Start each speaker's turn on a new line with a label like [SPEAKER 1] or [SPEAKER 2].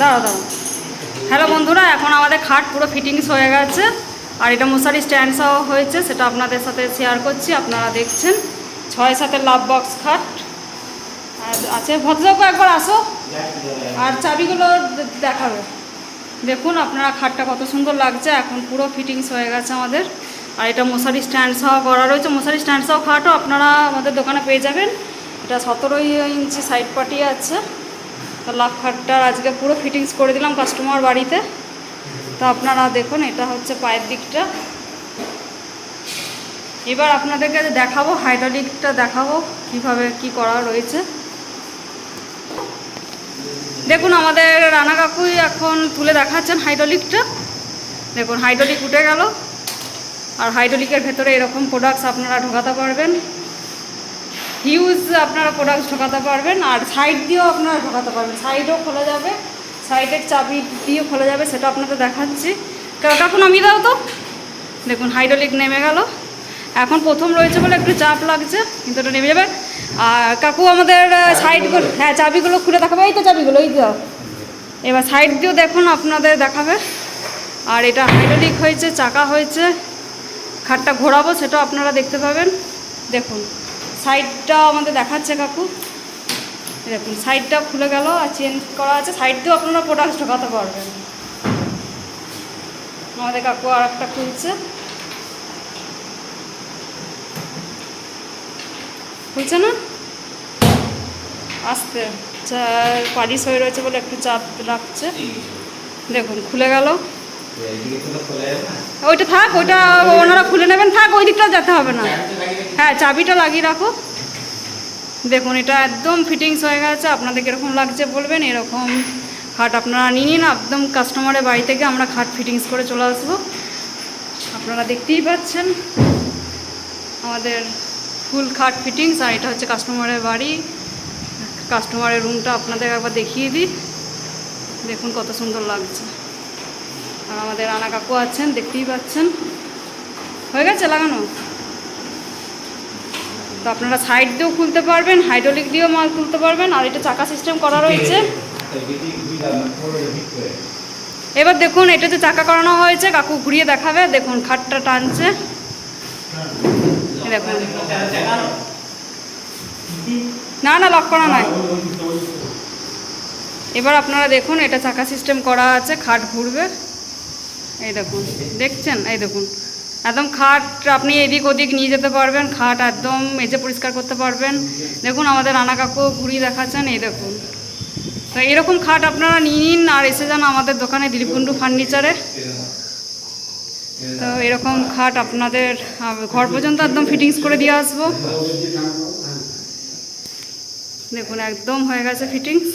[SPEAKER 1] হ্যাঁ, হ্যালো বন্ধুরা এখন আমাদের খাট পুরো ফিটিংস হয়ে গেছে। আর এটা মশারি স্ট্যান্ড সহ হয়েছে সেটা আপনাদের সাথে শেয়ার করছি আপনারা দেখছেন। ছয় সাথে লাভ বক্স খাট। আর আছে ভদ্রলোক একবার আসো। আর চাবিগুলো দেখাবে। দেখুন আপনারা খাটটা কত সুন্দর লাগছে এখন পুরো ফিটিংস হয়ে গেছে আমাদের। আর এটা মশারি স্ট্যান্ড সহ করা রয়েছে। মশারি স্ট্যান্ড সহ খাটও আপনারা আমাদের দোকানে পেয়ে যাবেন। এটা সতেরোই ইঞ্চি সাইড পাটি আছে। তো লাভ খাটটার আজকে পুরো ফিটিংস করে দিলাম কাস্টমার বাড়িতে। তো আপনারা দেখুন, এটা হচ্ছে পায়ের দিকটা। এবার আপনাদেরকে দেখাবো হাইড্রোলিকটা দেখাবো, কীভাবে কি করা রয়েছে। দেখুন, আমাদের রানা কাকুই এখন তুলে দেখাচ্ছেন হাইড্রোলিকটা দেখুন হাইড্রোলিক উঠে গেল। আর হাইড্রোলিকের ভেতরে এরকম প্রোডাক্টস আপনারা ঢোকাতে পারবেন। হিউজ আপনারা প্রোডাক্ট ঢোকাতে পারবেন, আর সাইড দিয়েও আপনারা ঢোকাতে পারবেন। সাইডও খোলা যাবে সাইডের চাবি দিয়েও খোলা যাবে, সেটা আপনাদের দেখাচ্ছি। কা- কাকু নামিয়ে দাও তো। দেখুন হাইড্রোলিক নেমে গেল। এখন প্রথম রয়েছে বলে একটু চাপ লাগছে, কিন্তু ওটা নেমে যাবে। আর কাকু আমাদের সাইডগুলো হ্যাঁ চাবিগুলো খুলে দেখাবে। এই তো চাবিগুলো, এই দাও এবার সাইড দিয়েও দেখুন, আপনাদের দেখাবে। আর এটা হাইড্রোলিক হয়েছে, চাকা হয়েছে। খাটটা ঘোরাবো, সেটাও আপনারা দেখতে পাবেন। দেখুন। সাইডটা আমাদের দেখাচ্ছে কাকু। দেখুন সাইডটা খুলে গেল আর চেঞ্জ করা আছে। সাইড দিয়েও আপনারা প্রোডাক্ট ঢোকাতে পারবেন আমাদের কাকু আর একটা খুলছে। খুলছে না? আসতে। পালিশ হয়ে রয়েছে বলে একটু চাপ রাখছে দেখুন, খুলে গেল। ওইটা থাক ওইটা ওনারা খুলে নেবেন থাক ওই দিকটাও যেতে হবে না। হ্যাঁ চাবিটা লাগিয়ে রাখো। দেখুন এটা একদম ফিটিংস হয়ে গেছে আপনাদের কীরকম লাগছে বলবেন এরকম খাট আপনারা নিয়ে নিন একদম কাস্টমারের বাড়ি থেকে আমরা খাট ফিটিংস করে চলে আসব। আপনারা দেখতেই পাচ্ছেন আমাদের ফুল খাট ফিটিংস আর এটা হচ্ছে কাস্টমারের বাড়ি। কাস্টমারের রুমটা আপনাদের একবার দেখিয়ে দিই। দেখুন কত সুন্দর লাগছে। আর আমাদের আনা কাকু আছেন দেখতেই পাচ্ছেন। হয়ে গেছে লাগানো? তো আপনারা সাইড দিয়েও খুলতে পারবেন হাইড্রোলিক দিয়েও মাল তুলতে পারবেন আর এটা চাকা সিস্টেম করা রয়েছে। এবার দেখুন এটা যে চাকা করানো হয়েছে কাকু ঘুরিয়ে দেখাবে। দেখুন খাটটা টানছে। দেখুন। না না লক করা নয়। এবার আপনারা দেখুন এটা চাকা সিস্টেম করা আছে খাট ঘুরবে। এই দেখুন, দেখছেন? এই দেখুন। একদম খাট, আপনি এদিক ওদিক নিয়ে যেতে পারবেন, খাট একদম মেজে পরিষ্কার করতে পারবেন। দেখুন, আমাদের রানা কাকু ঘুরিয়ে দেখাচ্ছেন, এই দেখুন। তো এরকম খাট আপনারা নিয়ে নিন, আর এসে যান আমাদের দোকানে দিলীপকুণ্ডু ফার্নিচারে। তো এরকম খাট আপনাদের ঘর পর্যন্ত একদম ফিটিংস করে দিয়ে আসব। দেখুন, একদম হয়ে গেছে ফিটিংস।